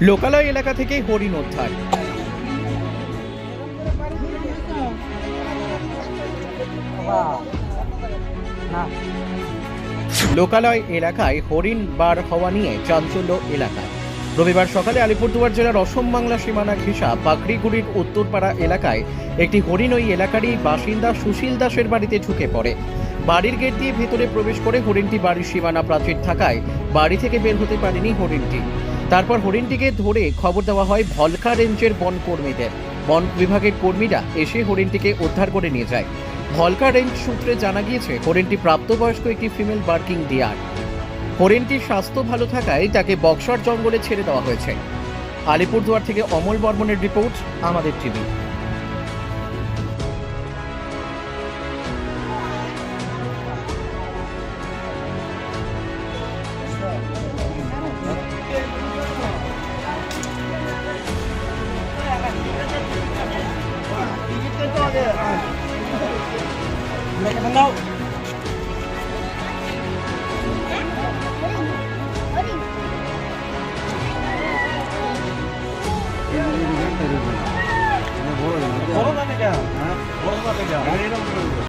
লোকালয় এলাকা থেকে হরিণ উদ্ধার। লোকালয় এলাকায় হরিণ বার হওয়া নিয়ে চাঞ্চল্য এলাকায় রবিবার সকালে আলিপুরদুয়ার জেলার অসম বাংলা সীমানা ঘেঁষা পাখড়িগুড়ির উত্তরপাড়া এলাকায় একটি হরিণ ওই এলাকারই বাসিন্দা সুশীল দাসের বাড়িতে ঢুকে পড়ে। বাড়ির গেট দিয়ে ভেতরে প্রবেশ করে হরিণটি বাড়ির সীমানা প্রাচীর থাকায় বাড়ি থেকে বের হতে পারেনি হরিণটি। তারপর হরিণটিকে ধরে খবর দেওয়া হয় ভলকা রেঞ্জের বন কর্মীদের। বন বিভাগের কর্মীরা এসে হরিণটিকে উদ্ধার করে নিয়ে যায়। ভলকা রেঞ্জ সূত্রে জানা গিয়েছে, হরিণটি প্রাপ্তবয়স্ক একটি ফিমেল বার্কিং ডিয়ার। হরিণটির স্বাস্থ্য ভালো থাকায় তাকে বক্সার জঙ্গলে ছেড়ে দেওয়া হয়েছে। আলিপুরদুয়ার থেকে অমল বর্মনের রিপোর্ট, আমাদের TV. বড় না এটা বড় না এটা